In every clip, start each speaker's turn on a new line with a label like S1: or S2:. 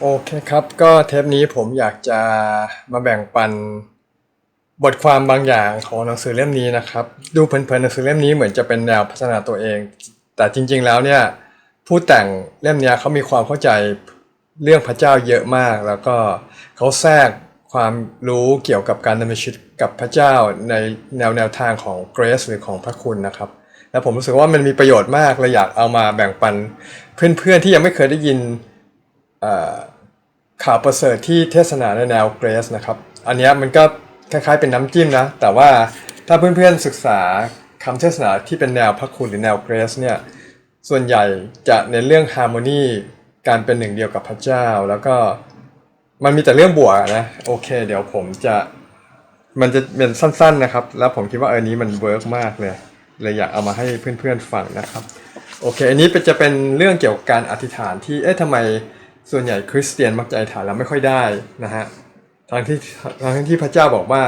S1: โอเคครับ ก็เทปนี้ผมอยากจะมาแบ่งปันบทความบางอย่างของหนังสือเล่มนี้นะครับ ดูเพลินๆหนังสือเล่มนี้เหมือนจะเป็นแนวพัฒนาตัวเอง แต่จริง ๆ แล้วเนี่ยผู้แต่งเล่มนี้เขามีความเข้าใจเรื่องพระเจ้าเยอะมาก แล้วก็เขาแทรกความรู้เกี่ยวกับการดำเนินชีวิตกับพระเจ้าในแนวแนวทางของเกรซหรือของพระคุณนะครับ แล้วผมรู้สึกว่ามันมีประโยชน์มากเลยอยากเอามาแบ่งปันเพื่อนๆที่ยังไม่เคยได้ยิน ข่าวประเสริฐที่เทศนาในแนวเกรสนะครับ อันนี้มันก็คล้ายๆเป็นน้ำจิ้มนะ แต่ว่าถ้าเพื่อนๆศึกษาคำเทศนาที่เป็นแนวพระคุณหรือแนวเกรสเนี่ย ส่วนใหญ่จะในเรื่องฮาร์โมนีการเป็นหนึ่งเดียวกับพระเจ้า แล้วก็มันมีแต่เรื่องบวกนะ โอเค เดี๋ยวผมจะมันจะเป็นสั้น ๆนะครับ แล้วผมคิดว่าเออนี้มันเวิร์กมากเลยเลยอยากเอามาให้เพื่อนๆฟังนะครับ โอเค อันนี้จะเป็นเรื่องเกี่ยวกับการอธิษฐานที่เอ๊ะทำไม ส่วนใหญ่คริสเตียนมักจะอธิษฐานแล้วไม่ค่อยได้นะฮะทั้งที่ทั้งที่พระเจ้าบอกว่า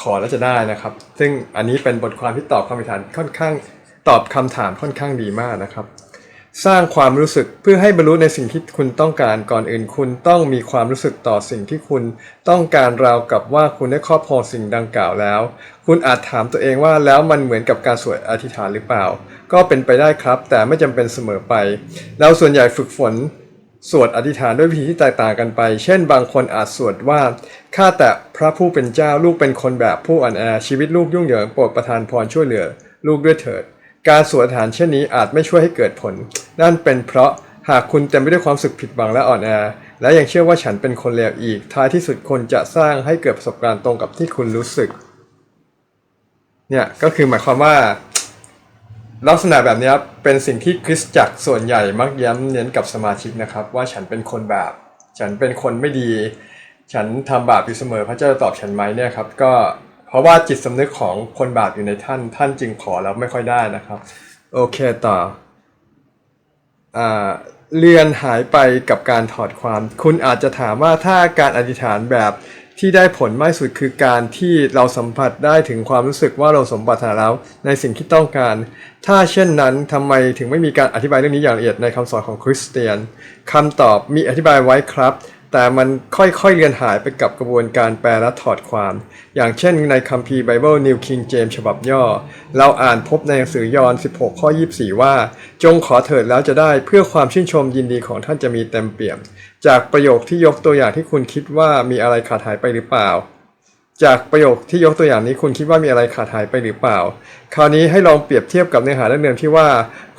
S1: ขอแล้วจะได้นะครับ ซึ่งอันนี้เป็นบทความที่ตอบคำอธิษฐานค่อนข้างตอบคำถามค่อนข้างดีมากนะครับ สร้างความรู้สึกเพื่อให้บรรลุในสิ่งที่คุณต้องการก่อนอื่น คุณต้องมีความรู้สึกต่อสิ่งที่คุณต้องการราวกับว่าคุณได้ครอบครองสิ่งดังกล่าวแล้ว คุณอาจถามตัวเองว่าแล้วมันเหมือนกับการสวดอธิษฐานหรือเปล่า ก็เป็นไปได้ครับ แต่ไม่จำเป็นเสมอไปแล้วส่วนใหญ่ฝึกฝน สวดอธิษฐานด้วยวิธีที่แตกต่างกันไป เช่น บางคนอาจสวดว่า ข้าแต่พระผู้เป็นเจ้าลูกเป็นคนแบบผู้อ่อนแอชีวิตลูกยุ่งเหยิงโปรดประทานพรช่วยเหลือ ลูกด้วยเถิด การสวดอธิษฐานเช่นนี้อาจไม่ช่วยให้เกิดผล นั่นเป็นเพราะหากคุณเต็มไปด้วยความสึกผิดหวังและอ่อนแอ และยังเชื่อว่าฉันเป็นคนเลวอีก ท้ายที่สุดคนจะสร้างให้เกิดประสบการณ์ตรงกับที่คุณรู้สึก เนี่ยก็คือหมายความว่า ลักษณะแบบนี้เป็นสิ่งที่คริสตจักรส่วนใหญ่มักย้ำเน้นกับสมาชิกนะครับ ว่าฉันเป็นคนบาป ฉันเป็นคนไม่ดี ฉันทำบาปอยู่เสมอ พระเจ้าตอบฉันไหมเนี่ยครับ ก็เพราะว่าจิตสำนึกของคนบาปอยู่ในท่าน ท่านจึงขอแล้วไม่ค่อยได้นะครับ โอเคต่ออเรียนหายไปกับการถอดความ คุณอาจจะถามว่าถ้าการอธิษฐานแบบ ที่ได้ผลมากสุดคือการที่เราสัมผัสได้ถึงความรู้สึกว่าเราสมบัติแล้วในสิ่งที่ต้องการ ถ้าเช่นนั้นทำไมถึงไม่มีการอธิบายเรื่องนี้อย่างละเอียดในคำสอนของคริสเตียนคำตอบมีอธิบายไว้ครับ แต่มันค่อยๆเลือนหายไปกับกระบวนการแปลและถอดความ อย่างเช่นในคัมภีร์ Bible New King James ฉบับย่อ เราอ่านพบในหนังสือยอห์น16 ข้อ 24 ว่า จงขอเถิดแล้วจะได้เพื่อความชื่นชมยินดีของท่านจะมีเต็มเปี่ยม จากประโยคที่ยกตัวอย่างที่คุณคิดว่ามีอะไรขาดหายไปหรือเปล่า จากประโยคที่ยกตัวอย่างนี้คุณคิดว่ามีอะไรขาดหายไปหรือเปล่า คราวนี้ให้ลองเปรียบเทียบกับเนื้อหาเรื่องเดิมที่ว่า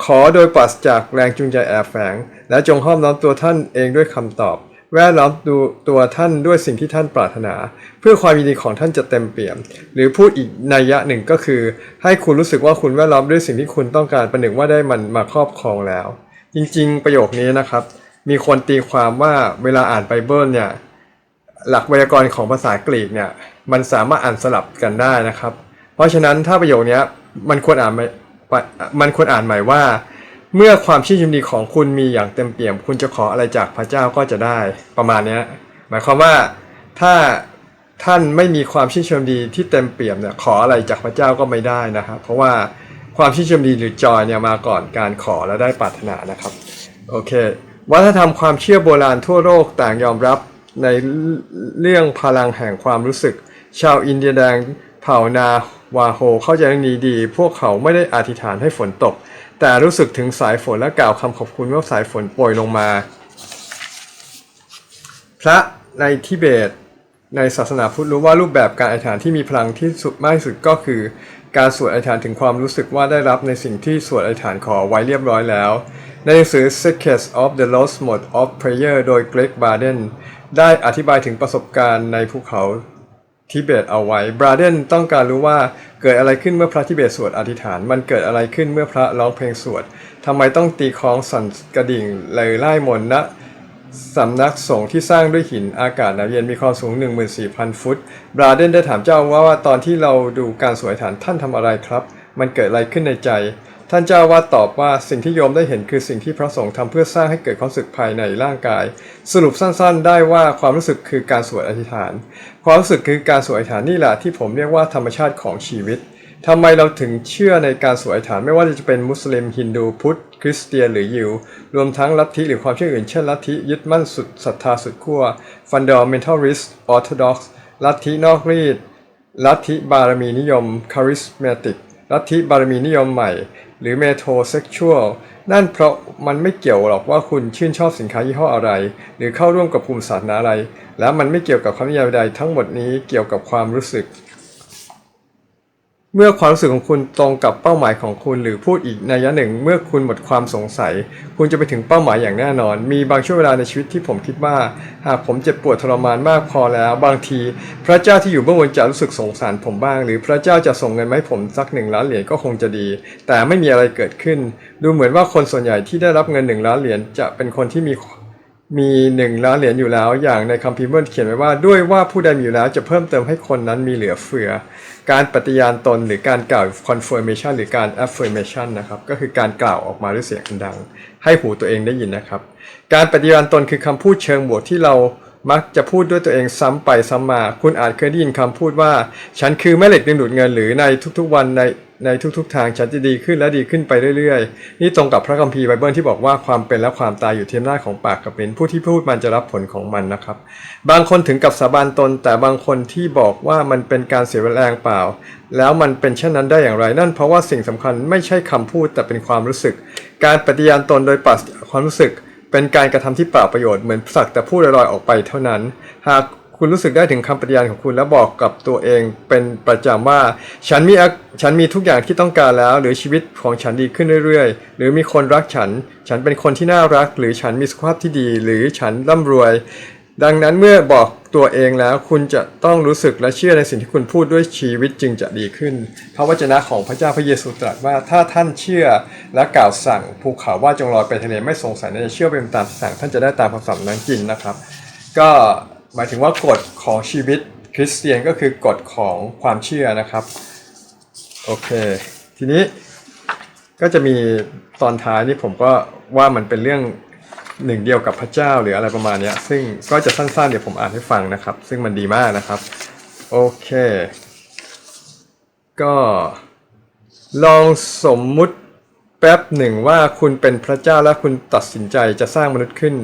S1: ขอโดยปราศจากแรงจูงใจแอบแฝง และจงห้อมล้อมตัวท่านเองด้วยคำตอบ แวดล้อมดูตัวท่านด้วยสิ่งที่ท่านปรารถนา เพื่อความยินดีของท่านจะเต็มเปี่ยม หรือพูดอีกนัยยะหนึ่งก็คือ ให้คุณรู้สึกว่าคุณแวดล้อมด้วยสิ่งที่คุณต้องการประหนึ่งว่าได้มันมาครอบครองแล้ว จริงๆ ประโยคนี้นะครับ มีคนตีความว่าเวลาอ่านไบเบิลเนี่ยหลักไวยากรณ์ของภาษากรีกเนี่ยมันสามารถอ่านสลับกันได้นะครับ เพราะฉะนั้นถ้าประโยคนี้มันควรอ่านมันควรอ่านหม่ว่า เมื่อความชื่นชมดีของคุณมีอย่างเต็มเปี่ยม คุณจะขออะไรจากพระเจ้าก็จะได้ประมาณนี้หมายความว่าถ้าท่านไม่มีความชื่นชมดีที่เต็มเปี่ยมเนี่ยขออะไรจากพระเจ้าก็ไม่ได้นะครับ เพราะว่าความชื่นชมดีหรือจอยเนี่ยมาก่อนการขอและได้ปรารถนานะครับโอเค วัฒนธรรมความเชื่อโบราณทั่วโลกต่างยอมรับในเรื่องพลังแห่งความรู้สึก ชาวอินเดียแดงเผ่านาวาโฮเข้าใจเรื่องนี้ดี พวกเขาไม่ได้อธิษฐานให้ฝนตก แต่รู้สึกถึงสายฝนและกล่าวคำขอบคุณว่าสายฝนโปรยลงมา พระในทิเบต ในศาสนาพุทธรู้ว่ารูปแบบการอธิษฐานที่มีพลังที่สุดมากที่สุดก็คือ การสวดอธิษฐานถึงความรู้สึกว่าได้รับในสิ่งที่สวดอธิษฐานขอไว้เรียบร้อยแล้ว ในหนังสือ Secrets of the Lost Mode of Prayer โดย Greg Barden ได้อธิบายถึงประสบการณ์ในภูเขา ทิเบตเอาไว้ บราเดนต้องการรู้ว่าเกิดอะไรขึ้นเมื่อพระทิเบตสวดอธิษฐาน มันเกิดอะไรขึ้นเมื่อพระร้องเพลงสวดทำไมต้องตีคล้องสั่นกระดิ่งเลยไล่มนต์ณสำนักสงฆ์ที่สร้างด้วยหินอากาศหนาวเย็นมีความสูง 14,000 ฟุต บราเดนได้ถามเจ้าว่าว่าตอนที่เราดูการสวยฐานท่านทำอะไรครับ มันเกิดอะไรขึ้นในใจ ท่านเจ้าว่าตอบว่าสิ่งที่โยมได้เห็นคือสิ่งที่พระสงฆ์ทำเพื่อสร้างให้เกิดความรู้สึกภายในร่างกาย สรุปสั้นๆ ได้ว่าความรู้สึกคือการสวดอธิษฐาน ความรู้สึกคือการสวดอธิษฐานนี่แหละที่ผมเรียกว่าธรรมชาติของชีวิตทำไมเราถึงเชื่อในการสวยฐานไม่ว่าจะเป็นมุสลิมฮินดูพุทธ คริสเตียนหรือยิว รวมทั้งลัทธิหรือความเชื่ออื่นเช่นลัทธิยึดมั่นสุดศรัทธาสุดขั้ว fundamentalist orthodox ลัทธินอกรีดลัทธิบารมีนิยม charismatic ลัทธิบารมีนิยมใหม่ หรือเมโทเซ็กชวลนั่นเพราะมันไม่เกี่ยวหรอกว่าคุณชื่นชอบสินค้ายี่ห้ออะไร หรือเข้าร่วมกับกลุ่มศาสนาอะไร และมันไม่เกี่ยวกับคำนิยามใดทั้งหมดนี้เกี่ยวกับความรู้สึก เมื่อความรู้สึกของคุณตรงกับเป้าหมายของคุณ หรือพูดอีกในยยะหนึ่ง เมื่อคุณหมดความสงสัย คุณจะไปถึงเป้าหมายอย่างแน่นอน มีบางช่วงเวลาในชีวิตที่ผมคิดว่า หากผมเจ็บปวดทรมานมากพอแล้ว บางที พระเจ้าที่อยู่เบื้องบนจะรู้สึกสงสารผมบ้าง หรือพระเจ้าจะส่งเงินมาให้ผมสักหนึ่งล้านเหรียญก็คงจะดี แต่ไม่มีอะไรเกิดขึ้น ดูเหมือนว่าคนส่วนใหญ่ที่ได้รับเงินหนึ่งล้านเหรียญจะเป็นคนที่มี มีหนึ่งล้านเหรียญอยู่แล้ว อย่างในคัมภีร์เบิลเขียนไว้ว่าด้วยว่าผู้ใดมีอยู่แล้วจะเพิ่มเติมให้คนนั้นมีเหลือเฟือ การปฏิญาณตนหรือการกล่าว confirmation หรือการ affirmation นะครับก็คือการกล่าวออกมาด้วยเสียงอันดัง ให้หูตัวเองได้ยินนะครับ การปฏิญาณตนคือคำพูดเชิงบวกที่เรามักจะพูดด้วยตัวเองซ้ำไปซ้ำมา คุณอาจเคยได้ยินคำพูดว่า ฉันคือแม่เหล็กดึงดูดเงินหรือในทุกๆวันใน ในทุกๆ ทางฉันจะดีขึ้นและดีขึ้นไปเรื่อยๆ นี่ตรงกับพระคัมภีร์ไบเบิลที่บอกว่าความเป็นและความตายอยู่ที่อำนาของปากกับลิ้นผู้ที่พูดมันจะรับผลของมันนะครับ บางคนถึงกับสาบานตน แต่บางคนที่บอกว่ามันเป็นการเสียแรงเปล่า แล้วมันเป็นเช่นนั้นได้อย่างไร นั่นเพราะว่าสิ่งสำคัญไม่ใช่คำพูดแต่เป็นความรู้สึก การปฏิญาณตนโดยปราศความรู้สึกเป็นการกระทำที่เปล่าประโยชน์เหมือนสักแต่พูดลอยๆออกไปเท่านั้น หาก คุณรู้สึกได้ถึงคำปฏิญาณของคุณ แล้วบอกกับตัวเองเป็นประจำว่า ฉันมีฉันมีทุกอย่างที่ต้องการแล้ว หรือชีวิตของฉันดีขึ้นเรื่อยๆ หรือมีคนรักฉัน ฉันเป็นคนที่น่ารัก หรือฉันมีสุขภาพที่ดี หรือฉันร่ำรวย ดังนั้นเมื่อบอกตัวเองแล้วคุณจะต้องรู้สึกและเชื่อในสิ่งที่คุณพูดด้วยชีวิตจึงจะดีขึ้น พระวจนะของพระเจ้าพระเยซูตรัสว่าถ้าท่านเชื่อและกล่าวสั่งภูเขาว่าจงลอยไปทะเลไม่สงสัยในจะเชื่อเป็นตามสั่งท่านจะได้ตามคำสั่งนั้นจริงนะครับ ก็ หมายถึงว่ากฎของชีวิตคริสเตียนก็คือกฎของความเชื่อนะครับ โอเค ทีนี้ก็จะมีตอนท้ายนี่ผมก็ว่ามันเป็นเรื่องหนึ่งเดียวกับพระเจ้าหรืออะไรประมาณนี้ซึ่งก็จะสั้นๆ เดี๋ยวผมอ่านให้ฟังนะครับ ซึ่งมันดีมากนะครับ โอเค ก็ลองสมมุติ แป๊บหนึ่งว่าคุณเป็นพระเจ้าและคุณตัดสินใจจะสร้างมนุษย์ขึ้น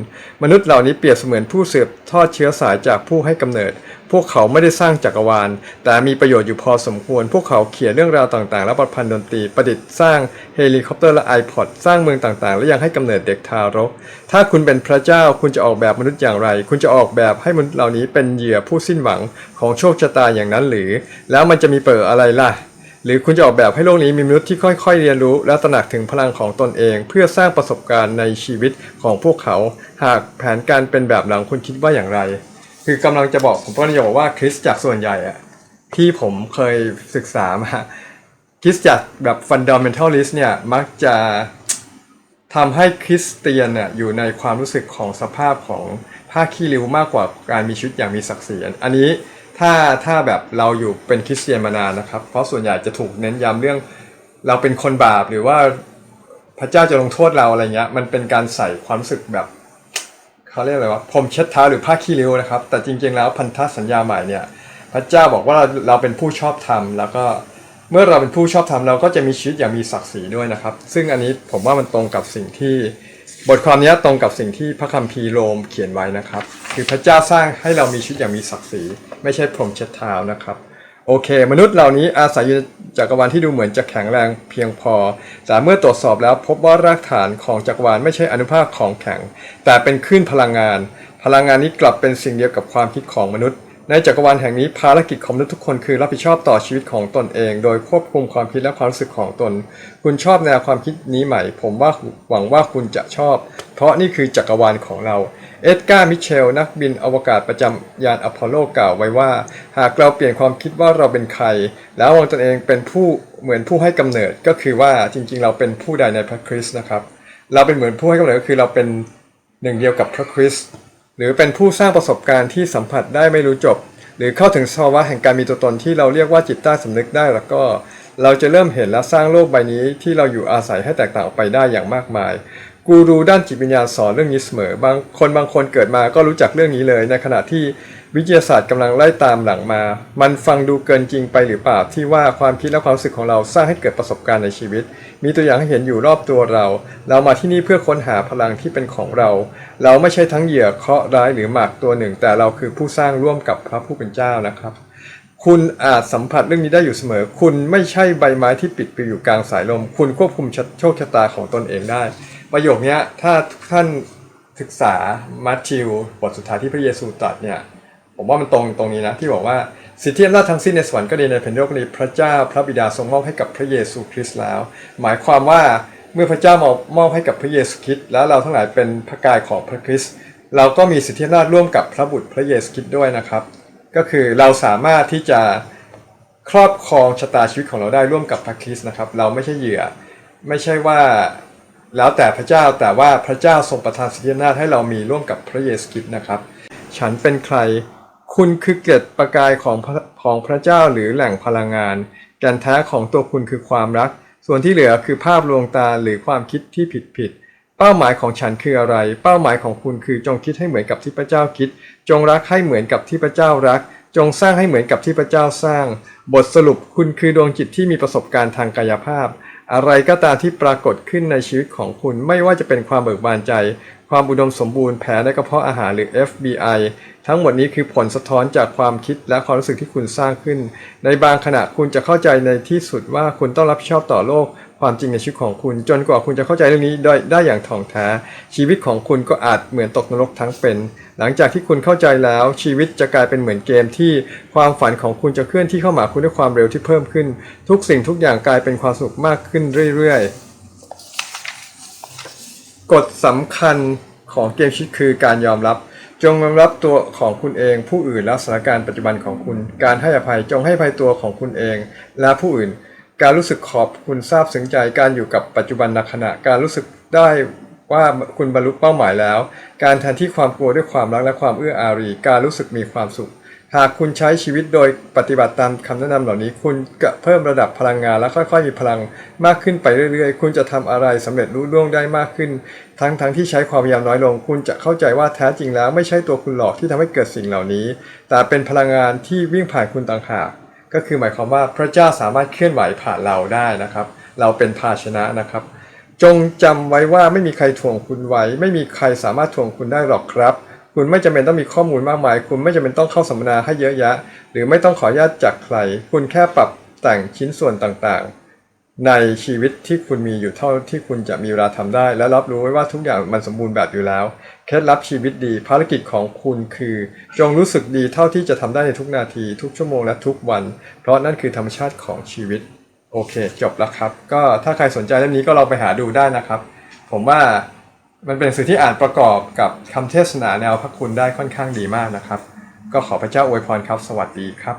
S1: มนุษย์เหล่านี้เปรียบเสมือนผู้สืบทอดเชื้อสายจากผู้ให้กำเนิด พวกเขาไม่ได้สร้างจักรวาล แต่มีประโยชน์อยู่พอสมควร พวกเขาเขียนเรื่องราวต่างๆ และประพันธ์ดนตรีประดิษฐ์สร้างเฮลิคอปเตอร์และ iPod สร้างเมืองต่างๆ และยังให้กำเนิดเด็กทารก ถ้าคุณเป็นพระเจ้าคุณจะออกแบบมนุษย์อย่างไร คุณจะออกแบบให้มนุษย์เหล่านี้เป็นเหยื่อผู้สิ้นหวังของโชคชะตาอย่างนั้นหรือ แล้วมันจะมีเปิดอะไรล่ะ หรือคุณจะออกแบบให้โลกนี้มีมนุษย์ที่ค่อยๆ เรียนรู้ และตระหนักถึงพลังของตนเอง เพื่อสร้างประสบการณ์ในชีวิตของพวกเขา หากแผนการเป็นแบบหลังคุณคิดว่าอย่างไร คือกำลังจะบอกผมก็จะบอกว่าคริสจักส่วนใหญ่อะที่ผมเคยศึกษามาคริสจักแบบ fundamentalist เนี่ยมักจะทำให้คริสเตียนเนี่ยอยู่ในความรู้สึกของสภาพของผ้าขี้ริ้วมากกว่าการมีชีวิตอย่างมีศักดิ์ศรีอันนี้ ถ้าถ้าแบบเราอยู่เป็นคริสเตียนมานานนะครับ เพราะส่วนใหญ่จะถูกเน้นย้ำเรื่องเราเป็นคนบาปหรือว่าพระเจ้าจะลงโทษเราอะไรเงี้ยมันเป็นการใส่ความรู้สึกแบบเขาเรียกอะไรวะพรมเช็ดเท้าหรือผ้าขี้ริ้วนะครับ แต่จริง ๆ แล้วพันธสัญญาใหม่เนี่ย พระเจ้าบอกว่าเราเราเป็นผู้ชอบธรรม แล้วก็เมื่อเราเป็นผู้ชอบธรรมเราก็จะมีชีวิตอย่างมีศักดิ์ศรีด้วยนะครับ ซึ่งอันนี้ผมว่ามันตรงกับสิ่งที่ บทความนี้ตรงกับสิ่งที่พระคัมภีร์โรมเขียนไว้นะครับ คือพระเจ้าสร้างให้เรามีชีวิตอย่างมีศักดิ์ศรี ไม่ใช่พรมเช็ดเท้านะครับ โอเค มนุษย์เหล่านี้อาศัยอยู่จักรวาลที่ดูเหมือนจะแข็งแรงเพียงพอ แต่เมื่อตรวจสอบแล้วพบว่ารากฐานของจักรวาลไม่ใช่อนุภาคของแข็ง แต่เป็นคลื่นพลังงาน พลังงานนี้กลับเป็นสิ่งเดียวกับความคิดของมนุษย์ ในจักรวาลแห่งนี้ภารกิจของมนุษย์ทุกคนคือรับผิดชอบต่อชีวิตของตนเอง โดยควบคุมความคิดและความรู้สึกของตน คุณชอบแนวความคิดนี้ไหม ผมว่าหวังว่าคุณจะชอบ เพราะนี่คือจักรวาลของเรา เอ็ดการ์ มิเชล นักบินอวกาศประจำยานอพอลโลกล่าวไว้ว่า หากเราเปลี่ยนความคิดว่าเราเป็นใคร แล้วมองตนเองเป็นผู้เหมือนผู้ให้กำเนิดก็คือว่าจริง ๆ เราเป็นผู้ใดในพระคริสต์นะครับ เราเป็นเหมือนผู้ให้กำเนิดก็คือเราเป็นหนึ่งเดียวกับพระคริสต์ หรือเป็นผู้สร้างประสบการณ์ที่สัมผัสได้ไม่รู้จบ หรือเข้าถึงภาวะแห่งการมีตัวตนที่เราเรียกว่าจิตใต้สำนึกได้แล้วก็ เราจะเริ่มเห็นและสร้างโลกใบนี้ที่เราอยู่อาศัยให้แตกต่างออกไปได้อย่างมากมายกูรูด้านจิตวิญญาณสอนเรื่องนี้เสมอบางคนบางคนเกิดมาก็รู้จักเรื่องนี้เลย ในขณะที่ วิทยาศาสตร์กำลังไล่ตามหลังมา มันฟังดูเกินจริงไปหรือเปล่าที่ว่าความคิดและความรู้สึกของเราสร้างให้เกิดประสบการณ์ในชีวิต มีตัวอย่างให้เห็นอยู่รอบตัวเรา เรามาที่นี่เพื่อค้นหาพลังที่เป็นของเรา เราไม่ใช่ทั้งเหยื่อเคราะห์ร้ายหรือหมากตัวหนึ่ง แต่เราคือผู้สร้างร่วมกับพระผู้เป็นเจ้านะครับ คุณอาจสัมผัสเรื่องนี้ได้อยู่เสมอ คุณไม่ใช่ใบไม้ที่ปิดปลิวอยู่กลางสายลม คุณควบคุมโชคชะตาของตนเองได้ ประโยคนี้ถ้าท่านศึกษามัทธิวบทสุดท้ายที่พระเยซูตรัสเนี่ย ผมว่ามันตรงตรงนี้นะที่บอกว่าสิทธิอำนาจทั้งสิ้นในสวรรค์ก็ดีในแผ่นดินโลกนี้พระเจ้าพระบิดาทรงมอบให้กับพระเยซูคริสต์แล้ว หมายความว่าเมื่อพระเจ้ามอบมอบให้กับพระเยซูคริสต์แล้วเราทั้งหลายเป็นพระกายของพระคริสต์เราก็มีสิทธิอำนาจร่วมกับพระบุตรพระเยซูคริสต์ด้วยนะครับ ก็คือเราสามารถที่จะครอบครองชะตาชีวิตของเราได้ร่วมกับพระคริสต์นะครับ เราไม่ใช่เหยื่อ ไม่ใช่ว่าแล้วแต่พระเจ้าแต่ว่าพระเจ้าทรงประทานสิทธิอำนาจให้เรามีร่วมกับพระเยซูคริสต์นะครับ ฉันเป็นใคร คุณคือเกล็ดประกายของของพระเจ้าหรือแหล่งพลังงานแก่นแท้ของตัวคุณคือความรัก ส่วนที่เหลือคือภาพลวงตาหรือความคิดที่ผิดผิดๆเป้าหมายของฉันคืออะไร เป้าหมายของคุณคือจงคิดให้เหมือนกับที่พระเจ้าคิด จงรักให้เหมือนกับที่พระเจ้ารัก จงสร้างให้เหมือนกับที่พระเจ้าสร้าง บทสรุปคุณคือดวงจิตที่มีประสบการณ์ทางกายภาพ อะไรก็ตามที่ปรากฏขึ้นในชีวิตของคุณไม่ว่าจะเป็นความเบิกบานใจ ความอุดมสมบูรณ์แผลในกระเพาะอาหารหรือ FBI ทั้งหมดนี้คือผลสะท้อนจากความคิดและความรู้สึกที่คุณสร้างขึ้น ในบางขณะคุณจะเข้าใจในที่สุดว่าคุณต้องรับผิดชอบต่อโลก ความจริงในชีวิตของคุณ จนกว่าคุณจะเข้าใจเรื่องนี้ได้ได้อย่างถ่องแท้ ชีวิตของคุณก็อาจเหมือนตกนรกทั้งเป็น หลังจากที่คุณเข้าใจแล้ว ชีวิตจะกลายเป็นเหมือนเกมที่ความฝันของคุณจะเคลื่อนที่เข้ามาคุณด้วยความเร็วที่เพิ่มขึ้น ทุกสิ่งทุกอย่างกลายเป็นความสุขมากขึ้นเรื่อยๆ กฎสำคัญของเกมชีวิตคือการยอมรับ จงยอมรับตัวของคุณเอง ผู้อื่นและสถานการณ์ปัจจุบันของคุณ การให้อภัยจงให้อภัยตัวของคุณเอง และผู้อื่น การรู้สึกขอบคุณซาบซึ้งใจการอยู่กับปัจจุบันณขณะการรู้สึกได้ว่าคุณบรรลุเป้าหมายแล้ว การแทนที่ความกลัวด้วยความรักและความเอื้ออารี การรู้สึกมีความสุข หากคุณใช้ชีวิตโดยปฏิบัติตามคำแนะนำเหล่านี้ คุณจะเพิ่มระดับพลังงานและค่อยๆมีพลังมากขึ้นไปเรื่อยๆ คุณจะทำอะไรสำเร็จรุ่ล่วงได้มากขึ้น ทั้งๆทที่ใช้ความพยายามน้อยลง คุณจะเข้าใจว่าแท้จริงแล้วไม่ใช่ตัวคุณหลอกที่ทำให้เกิดสิ่งเหล่านี้ แต่เป็นพลังงานที่วิ่งผ่านคุณต่างหากก็คือหมายความว่าพระเจ้าสามารถเคลื่อนไหวผ่านเราได้นะครับ เราเป็นภาชนะนะครับ จงจำไว้ว่าไม่มีใครถ่วงคุณไว้ ไม่มีใครสามารถถ่วงคุณได้หรอกครับ คุณไม่จำเป็นต้องมีข้อมูลมากมาย คุณไม่จำเป็นต้องเข้าสัมมนาให้เยอะแยะ หรือไม่ต้องขออนุญาตจากใคร คุณแค่ปรับแต่งชิ้นส่วนต่างๆ ในชีวิตที่คุณมีอยู่เท่าที่คุณจะมีเวลาทำได้ และรับรู้ไว้ว่าทุกอย่างมันสมบูรณ์แบบอยู่แล้ว เคล็ดลับชีวิตดี ภารกิจของคุณคือ จงรู้สึกดีเท่าที่จะทำได้ในทุกนาที ทุกชั่วโมงและทุกวัน เพราะนั่นคือธรรมชาติของชีวิต โอเค จบแล้วครับ ก็ถ้าใครสนใจเล่มนี้ก็ลองไปหาดูได้นะครับ ผมว่า มันเป็นหนังสือที่อ่านประกอบกับคำเทศนาแนวพระคุณได้ค่อนข้างดีมากนะครับ ก็ขอพระเจ้าอวยพรครับ สวัสดีครับ